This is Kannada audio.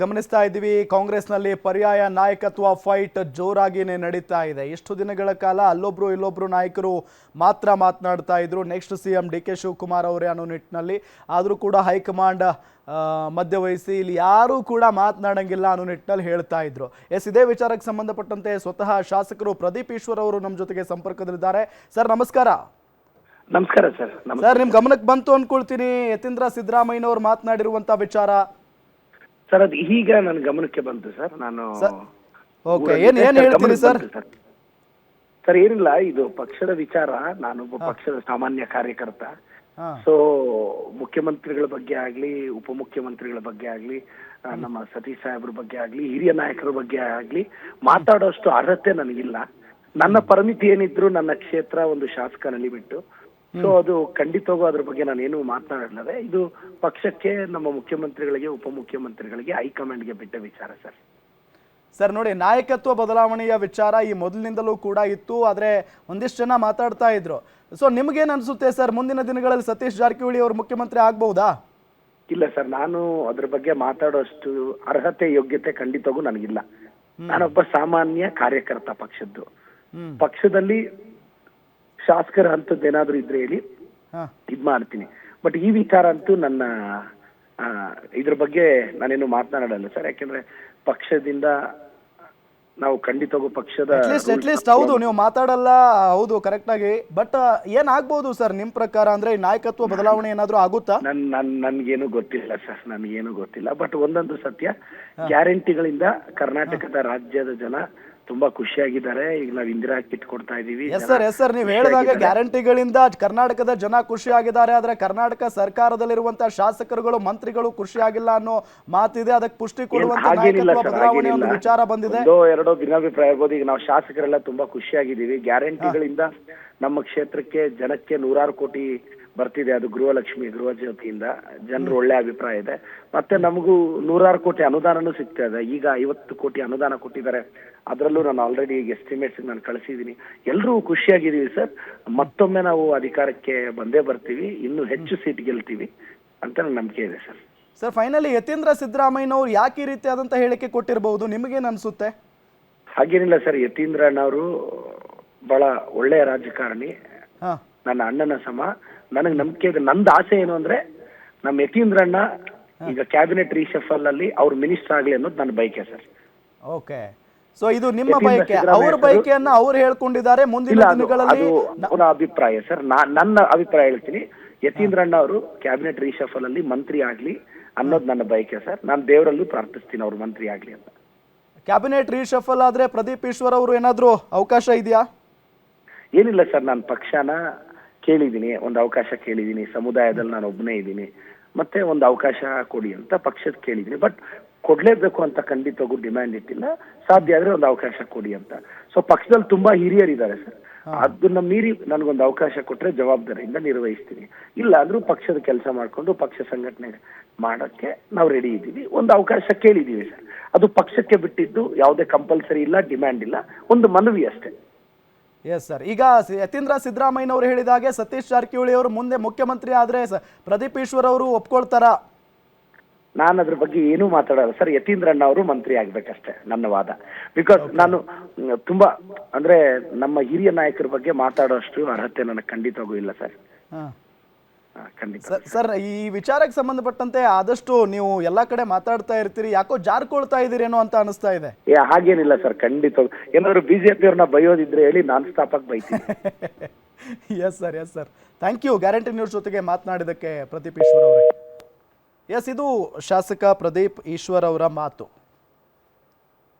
ಗಮನಿಸ್ತಾ ಇದ್ದೀವಿ ಕಾಂಗ್ರೆಸ್ನಲ್ಲಿ ಪರ್ಯಾಯ ನಾಯಕತ್ವ ಫೈಟ್ ಜೋರಾಗಿನೇ ನಡೀತಾ ಇದೆ. ಇಷ್ಟು ದಿನಗಳ ಕಾಲ ಅಲ್ಲೊಬ್ರು ಇಲ್ಲೊಬ್ರು ನಾಯಕರು ಮಾತ್ರ ಮಾತನಾಡ್ತಾ ಇದ್ರು. Next C M D K Shivakumar ಅವರೇ ಅನ್ನೋ ನಿಟ್ಟಿನಲ್ಲಿ. ಆದರೂ ಕೂಡ ಹೈಕಮಾಂಡ್ ಮಧ್ಯವಹಿಸಿ ಇಲ್ಲಿ ಯಾರೂ ಕೂಡ ಮಾತನಾಡಂಗಿಲ್ಲ ಅನ್ನೋ ನಿಟ್ಟಿನಲ್ಲಿ ಹೇಳ್ತಾ ಇದ್ರು. ಎಸ್ ಇದೇ ವಿಚಾರಕ್ಕೆ ಸಂಬಂಧಪಟ್ಟಂತೆ ಸ್ವತಃ ಶಾಸಕರು ಪ್ರದೀಪ್ ಈಶ್ವರ್ ಅವರು ನಮ್ಮ ಜೊತೆಗೆ ಸಂಪರ್ಕದಲ್ಲಿದ್ದಾರೆ. ಸರ್ ನಮಸ್ಕಾರ. ನಮಸ್ಕಾರ ಸರ್. ಸರ್ ನಿಮ್ ಗಮನಕ್ಕೆ ಬಂತು ಅನ್ಕೊಳ್ತೀನಿ. ಯತೀಂದ್ರ ಸಿದ್ದರಾಮಯ್ಯನವರು ಮಾತನಾಡಿರುವಂತ ವಿಚಾರ. ಸರ್ ಅದು ಈಗ ನನ್ನ ಗಮನಕ್ಕೆ ಬಂತು ಸರ್. ನಾನು ಓಕೆ ಊರಲ್ಲಿ ಏನ್ ಏನ್ ಸರ್, ಹೇಳ್ತೀರಿ ಸರ್? ಸರ್. ಸರ್ ಏನಿಲ್ಲ ಇದು ಪಕ್ಷದ ವಿಚಾರ. ನಾನೊಬ್ಬ ಪಕ್ಷದ ಸಾಮಾನ್ಯ ಕಾರ್ಯಕರ್ತ. ಸೊ ಮುಖ್ಯಮಂತ್ರಿಗಳ ಬಗ್ಗೆ ಆಗ್ಲಿ ಉಪಮುಖ್ಯಮಂತ್ರಿಗಳ ಬಗ್ಗೆ ಆಗ್ಲಿ ನಮ್ಮ ಸತೀಶ್ ಸಾಹೇಬ್ರ ಬಗ್ಗೆ ಆಗ್ಲಿ ಹಿರಿಯ ನಾಯಕರ ಬಗ್ಗೆ ಆಗ್ಲಿ ಮಾತಾಡೋಷ್ಟು ಅರ್ಹತೆ ನನಗಿಲ್ಲ. ನನ್ನ ಪರಿಮಿತಿ ಏನಿದ್ರು ನನ್ನ ಕ್ಷೇತ್ರ ಒಂದು ಶಾಸಕನಲ್ಲಿ ಬಿಟ್ಟು ಸೊ ಅದು ಖಂಡಿತವಾಗೂ ಅದ್ರ ಬಗ್ಗೆ ನಾನೇನು ಮಾತನಾಡಲ್ಲದೆ ಇದು ಪಕ್ಷಕ್ಕೆ ನಮ್ಮ ಮುಖ್ಯಮಂತ್ರಿಗಳಿಗೆ ಉಪಮುಖ್ಯಮಂತ್ರಿಗಳಿಗೆ ಹೈಕಮಾಂಡ್ಗೆ ಬಿಟ್ಟ ವಿಚಾರ ಸರ್ ಸರ್ ನೋಡಿ ನಾಯಕತ್ವ ಬದಲಾವಣೆಯ ವಿಚಾರ ಈ ಮೊದಲಿನಿಂದಲೂ ಕೂಡ ಇತ್ತು ಆದ್ರೆ ಒಂದಿಷ್ಟು ಜನ ಮಾತಾಡ್ತಾ ಇದ್ರು. ಸೊ ನಿಮ್ಗೇನ್ ಅನ್ಸುತ್ತೆ ಸರ್ ಮುಂದಿನ ದಿನಗಳಲ್ಲಿ ಸತೀಶ್ ಜಾರಕಿಹೊಳಿ ಅವರು ಮುಖ್ಯಮಂತ್ರಿ ಆಗ್ಬಹುದಾ? ಇಲ್ಲ ಸರ್ ನಾನು ಅದ್ರ ಬಗ್ಗೆ ಮಾತಾಡೋಷ್ಟು ಅರ್ಹತೆ ಯೋಗ್ಯತೆ ಖಂಡಿತವಾಗೂ ನನಗಿಲ್ಲ. ನಾನೊಬ್ಬ ಸಾಮಾನ್ಯ ಕಾರ್ಯಕರ್ತ ಪಕ್ಷದ್ದು. ಪಕ್ಷದಲ್ಲಿ ಶಾಸಕರ ಅಂತದ್ದು ಏನಾದ್ರು ಇದ್ರೆ ಹೇಳಿ ಇದ್ ಮಾಡ್ತೀನಿ. ಬಟ್ ಈ ವಿಚಾರ ಅಂತೂ ನನ್ನ ಇದ್ರ ಬಗ್ಗೆ ನಾನೇನು ಮಾತನಾಡಲ್ಲ ಸರ್. ಯಾಕೆಂದ್ರೆ ಪಕ್ಷದಿಂದ ನಾವು ಖಂಡಿತವಾಗೂ ಪಕ್ಷದ ಅಟ್ಲೀಸ್ಟ್ ಹೌದು ನೀವು ಮಾತಾಡಲ್ಲ ಹೌದು ಕರೆಕ್ಟ್ ಆಗಿ. ಬಟ್ ಏನ್ ಆಗ್ಬಹುದು ಸರ್ ನಿಮ್ ಪ್ರಕಾರ ಅಂದ್ರೆ ನಾಯಕತ್ವ ಬದಲಾವಣೆ ಏನಾದ್ರೂ ಆಗುತ್ತಾ? ನನ್ ನನ್ ನನ್ಗೇನು ಗೊತ್ತಿಲ್ಲ ಸರ್ ನನ್ಗೇನು ಗೊತ್ತಿಲ್ಲ. ಬಟ್ ಒಂದೊಂದು ಸತ್ಯ ಗ್ಯಾರಂಟಿಗಳಿಂದ ಕರ್ನಾಟಕದ ರಾಜ್ಯದ ಜನ ತುಂಬಾ ಖುಷಿಯಾಗಿದ್ದಾರೆ. ಈಗ ನಾವು ಇಂದಿರಾ ಕಿಟ್ ಕೊಡ್ತಾ ಇದೀವಿ. ಎಸ್ ಸರ್ ಎಸ್ ಸರ್ ನೀವು ಹೇಳಿದಾಗ ಗ್ಯಾರಂಟಿಗಳಿಂದ ಕರ್ನಾಟಕದ ಜನ ಖುಷಿಯಾಗಿದ್ದಾರೆ ಆದ್ರೆ ಕರ್ನಾಟಕ ಸರ್ಕಾರದಲ್ಲಿರುವಂತಹ ಶಾಸಕರುಗಳು ಮಂತ್ರಿಗಳು ಖುಷಿಯಾಗಿಲ್ಲ ಅನ್ನೋ ಮಾತಿದೆ. ಅದಕ್ಕೆ ಪುಷ್ಟಿ ಕೊಡುವಂತ ನಾಯಕತ್ವ ಬದಲಾವಣೆ ಒಂದು ವಿಚಾರ ಬಂದಿದೆ. ಎರಡೋ ಭಿನ್ನಾಭಿಪ್ರಾಯ ಆಗ್ಬೋದು ಈಗ ನಾವು ಶಾಸಕರೆಲ್ಲ ತುಂಬಾ ಖುಷಿಯಾಗಿದ್ದೀವಿ. ಗ್ಯಾರಂಟಿಗಳಿಂದ ನಮ್ಮ ಕ್ಷೇತ್ರಕ್ಕೆ ಜನಕ್ಕೆ ನೂರಾರು ಕೋಟಿ ಬರ್ತಿದೆ ಅದು ಗೃಹಲಕ್ಷ್ಮಿ ಗೃಹ ಜ್ಯೋತಿಯಿಂದ. ಜನರು ಒಳ್ಳೆ ಅಭಿಪ್ರಾಯ ಇದೆ. ಮತ್ತೆ ನಮಗೂ ನೂರಾರು ಕೋಟಿ ಅನುದಾನನೂ ಸಿಗ್ತಾ ಇದೆ. ಈಗ ಐವತ್ತು ಕೋಟಿ ಅನುದಾನ ಕೊಟ್ಟಿದ್ದಾರೆ. ಅದರಲ್ಲೂ ನಾನು ಆಲ್ರೆಡಿ ಈಗ ಎಸ್ಟಿಮೇಟ್ಸ್ ನಾನು ಕಳಿಸಿದ್ದೀನಿ. ಎಲ್ಲರೂ ಖುಷಿಯಾಗಿದ್ದೀವಿ ಸರ್. ಮತ್ತೊಮ್ಮೆ ನಾವು ಅಧಿಕಾರಕ್ಕೆ ಬಂದೇ ಬರ್ತೀವಿ. ಇನ್ನು ಹೆಚ್ಚು ಸೀಟ್ ಗೆಲ್ತೀವಿ ಅಂತ ನನ್ನ ನಂಬಿಕೆ ಇದೆ ಸರ್. ಸರ್ ಫೈನಲಿ ಯತೀಂದ್ರ ಸಿದ್ದರಾಮಯ್ಯನವರು ಯಾಕೆ ಈ ರೀತಿಯಾದಂತ ಹೇಳಿಕೆ ಕೊಟ್ಟಿರಬಹುದು ನಿಮಗೇನು ಅನಿಸುತ್ತೆ? ಹಾಗೇನಿಲ್ಲ ಸರ್. ಯತೀಂದ್ರ ಅಣ್ಣವರು ಬಹಳ ಒಳ್ಳೆಯ ರಾಜಕಾರಣಿ. ಹಾ. ನನ್ನ ಅಣ್ಣನ ಸಮ. ನನಗೆ ನಂಬಿಕೆ ಇದೆ. ನಂದು ಆಸೆ ಏನು ಅಂದ್ರೆ ನಮ್ಮ ಯತೀಂದ್ರಣ್ಣ ಈಗ ಕ್ಯಾಬಿನೆಟ್ ರೀಶಫಲ್ ಅಲ್ಲಿ ಅವ್ರ ಮಿನಿಸ್ಟರ್ ಆಗ್ಲಿ ಅನ್ನೋದು ನನ್ನ ಬಯಕೆ ಸರ್. ಓಕೆ. ಸೊ ಇದು ನಿಮ್ಮ ಬಯಕೆ. ಅವ್ರ ಬಯಕೆಯನ್ನ ಅವ್ರು ಹೇಳ್ಕೊಂಡಿದ್ದಾರೆ ಮುಂದಿನ ದಿನಗಳಲ್ಲಿ ಅವರ ಅಭಿಪ್ರಾಯ ಸರ್. ನನ್ನ ಅಭಿಪ್ರಾಯ ಹೇಳ್ತೀನಿ. ಯತೀಂದ್ರಣ್ಣ ಅವರು ಕ್ಯಾಬಿನೆಟ್ ರೀಶಫಲ್ ಅಲ್ಲಿ ಮಂತ್ರಿ ಆಗ್ಲಿ ಅನ್ನೋದು ನನ್ನ ಬಯಕೆ ಸರ್. ನಾನು ದೇವರಲ್ಲೂ ಪ್ರಾರ್ಥಿಸ್ತೀನಿ ಅವ್ರು ಮಂತ್ರಿ ಆಗ್ಲಿ ಅಂತ. ಕ್ಯಾಬಿನೆಟ್ ರೀಶಫಲ್ ಆದ್ರೆ ಪ್ರದೀಪ್ ಈಶ್ವರ್ ಅವರು ಏನಾದ್ರೂ ಅವಕಾಶ ಇದೆಯಾ? ಏನಿಲ್ಲ ಸರ್. ನಾನು ಪಕ್ಷನ ಕೇಳಿದ್ದೀನಿ ಒಂದು ಅವಕಾಶ ಕೇಳಿದ್ದೀನಿ ಸಮುದಾಯದಲ್ಲಿ ನಾನು ಒಬ್ಬನೇ ಇದ್ದೀನಿ ಮತ್ತೆ ಒಂದು ಅವಕಾಶ ಕೊಡಿ ಅಂತ ಪಕ್ಷದ ಕೇಳಿದ್ದೀನಿ. ಬಟ್ ಕೊಡ್ಲೇಬೇಕು ಅಂತ ಖಂಡಿತವಾಗೂ ಡಿಮ್ಯಾಂಡ್ ಇಟ್ಟಿಲ್ಲ ಸಾಧ್ಯ ಆದ್ರೆ ಒಂದು ಅವಕಾಶ ಕೊಡಿ ಅಂತ. ಸೊ ಪಕ್ಷದಲ್ಲಿ ತುಂಬಾ ಹಿರಿಯರಿದ್ದಾರೆ ಸರ್. ಅದನ್ನ ಮೀರಿ ನನಗೊಂದು ಅವಕಾಶ ಕೊಟ್ರೆ ಜವಾಬ್ದಾರಿಯಿಂದ ನಿರ್ವಹಿಸ್ತೀನಿ. ಇಲ್ಲ ಅಂದ್ರೂ ಪಕ್ಷದ ಕೆಲಸ ಮಾಡ್ಕೊಂಡು ಪಕ್ಷ ಸಂಘಟನೆ ಮಾಡಕ್ಕೆ ನಾವು ರೆಡಿ ಇದ್ದೀವಿ. ಒಂದು ಅವಕಾಶ ಕೇಳಿದ್ದೀವಿ ಸರ್. ಅದು ಪಕ್ಷಕ್ಕೆ ಬಿಟ್ಟಿದ್ದು ಯಾವುದೇ ಕಂಪಲ್ಸರಿ ಇಲ್ಲ ಡಿಮ್ಯಾಂಡ್ ಇಲ್ಲ. ಒಂದು ಮನವಿ ಅಷ್ಟೇ. ಎಸ್ ಸರ್ ಈಗ ಯತೀಂದ್ರ ಸಿದ್ದರಾಮಯ್ಯನವರು ಹೇಳಿದ ಹಾಗೆ ಸತೀಶ್ ಜಾರಕಿಹೊಳಿ ಅವರು ಮುಂದೆ ಮುಖ್ಯಮಂತ್ರಿ ಆದ್ರೆ ಪ್ರದೀಪ್ ಈಶ್ವರ್ ಅವರು ಒಪ್ಕೊಳ್ತಾರಾ? ನಾನು ಅದ್ರ ಬಗ್ಗೆ ಏನೂ ಮಾತಾಡಲ್ಲ. ಸರ್ ಯತೀಂದ್ರಣ್ಣ ಅವರು ಮಂತ್ರಿ ಆಗ್ಬೇಕಷ್ಟೇ ನನ್ನ ವಾದ. ಬಿಕಾಸ್ ನಾನು ತುಂಬಾ ಅಂದ್ರೆ ನಮ್ಮ ಹಿರಿಯ ನಾಯಕರ ಬಗ್ಗೆ ಮಾತಾಡೋಷ್ಟು ಅರ್ಹತೆ ನನಗೆ ಖಂಡಿತವಾಗೂ ಇಲ್ಲ ಸರ್. ಖಂಡಿತ. ಸರ್ ಸರ್ ಈ ವಿಚಾರಕ್ಕೆ ಸಂಬಂಧಪಟ್ಟಂತೆ ಆದಷ್ಟು ನೀವು ಎಲ್ಲಾ ಕಡೆ ಮಾತಾಡ್ತಾ ಇರ್ತೀರಿ ಯಾಕೋ ಜಾರ್ಕೊಳ್ತಾ ಇದೀರೇನೋ ಅಂತ ಅನಿಸ್ತಾ ಇದೆ. ಏ ಹಾಗೇನಿಲ್ಲ ಸರ್ ಖಂಡಿತ. ಏನಾದ್ರು ಬಿಜೆಪಿ ಅವ್ರನ್ನ ಬೈಯೋದಿದ್ರೆ ಹೇಳಿ ನಾನ್ ಸ್ಟಾಪ್ ಆಗಿ ಬೈತೀನಿ. Yes sir yes sir thank you guarantee news ಜೊತೆಗೆ ಮಾತನಾಡಿದಕ್ಕೆ ಪ್ರದೀಪ್ ಈಶ್ವರ್ ಅವರೇ. ಎಸ್ ಇದು ಶಾಸಕ ಪ್ರದೀಪ್ ಈಶ್ವರ್ ಅವರ ಮಾತು.